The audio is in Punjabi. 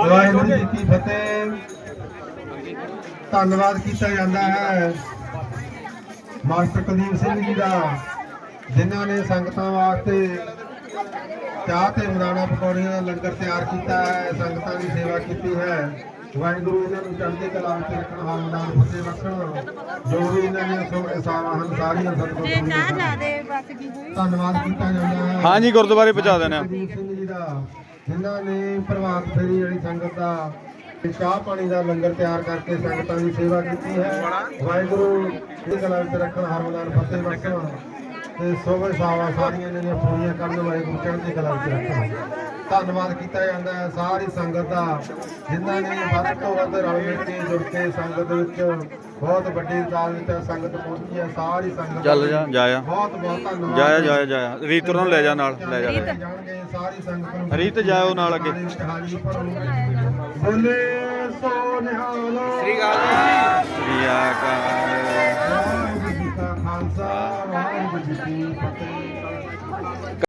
ਵਾਹਿਗੁਰੂ ਜੀ ਕੀ ਫਤਿਹ। ਧੰਨਵਾਦ ਕੀਤਾ ਜਾਂਦਾ ਹੈ ਮਾਸਟਰ ਕੁਲਦੀਪ ਸਿੰਘ ਜੀ ਦਾ ਜਿਨ੍ਹਾਂ ਨੇ ਸੰਗਤਾਂ ਵਾਸਤੇ ਚਾਹ ਤੇ ਮਦਾਨਾ ਪਕੌੜੀਆਂ ਦਾ ਲੰਗਰ ਤਿਆਰ ਕੀਤਾ ਹੈ ਸੰਗਤਾਂ ਦੀ ਸੇਵਾ ਕੀਤੀ ਹੈ। ਵਾਹਿਗੁਰੂ ਇਹਨਾਂ ਨੂੰ ਚੜ੍ਹਦੀ ਕਲਾ ਵਿੱਚ ਰੱਖਣ ਹਾਮਦਾਨ ਫਤਿਹ ਬਖਸ਼ਣ। ਜੋ ਵੀ ਇਹਨਾਂ ਦੀਆਂ ਸੋ ਇਸਾਵਾਂ ਹਨ ਸਾਰੀਆਂ ਸਤਿਗੁਰੂ ਤੇ ਜੀ ਚਾਹ ਦੀਆਂ ਲਾ ਦੇ ਬਸ ਕੀ ਹੋਈ ਧੰਨਵਾਦ ਕੀਤਾ ਜਾਂਦਾ ਹੈ। ਹਾਂਜੀ ਗੁਰਦੁਆਰੇ ਪਹੁੰਚਾ ਦਿੰਦੇ ਆ ਕੁਲਦੀਪ ਸਿੰਘ ਜੀ ਦਾ ਜਿਨ੍ਹਾਂ ਨੇ ਪ੍ਰਭਾਤ ਫੇਰੀ ਜਿਹੜੀ ਸੰਗਤ ਦਾ ਚਾਹ ਪਾਣੀ ਦਾ ਲੰਗਰ ਤਿਆਰ ਕਰਕੇ ਸੰਗਤਾਂ ਦੀ ਸੇਵਾ ਕੀਤੀ ਹੈ। ਵਾਹਿਗੁਰੂ ਇਹ ਕਲਾ ਵਿੱਚ ਰੱਖਣ ਹਰਮਦਾਨ ਫਤਿਹ ਬਖਸ਼ਣ ਤੇ ਸੋਵੇ ਸਾਵਾ ਸਾਰੀਆਂ ਦੀਆਂ ਪੂਰੀਆਂ ਕਰਨ ਵਾਹਿਗੁਰੂ ਚੜ੍ਹਦੀ ਕਲਾ ਵਿੱਚ ਰੱਖਣ। ਧੰਨਵਾਦ ਕੀਤਾ ਜਾਂਦਾ ਹੈ ਸਾਰੀ ਸੰਗਤ ਦਾ ਜਿਨ੍ਹਾਂ ਨੇ ਵੱਧ ਤੋਂ ਵੱਧ ਰਲ ਮਿਲ ਕੇ ਜੁੜ ਕੇ ਸੰਗਤ ਵਿੱਚ ਬਹੁਤ ਵੱਡੀ ਤਾਲ ਵਿੱਚ ਸੰਗਤ ਪਹੁੰਚੀ ਹੈ। ਸਾਰੀ ਸੰਗਤ ਚੱਲ ਜਾ ਜਾਇਆ ਬਹੁਤ ਬਹੁਤ ਧੰਨਵਾਦ। ਜਾਇਆ ਜਾਇਆ ਜਾਇਆ ਰੀਤ ਨੂੰ ਲੈ ਜਾ ਨਾਲ ਲੈ ਜਾ। ਜਾ। ਸਾਰੀ ਸੰਗਤ ਨੂੰ ਰੀਤ ਜਾਇਓ ਨਾਲ ਅੱਗੇ। ਹਾਜ਼ਰੀ ਭਰੋ। ਬੋਲੇ ਸੋ ਨਿਹਾਲ ਸ੍ਰੀ ਅਕਾਲ ਖਾਲਸਾ ਵਾਹਿਗੁਰੂ ਜੀ ਕੀ ਫਤਿਹ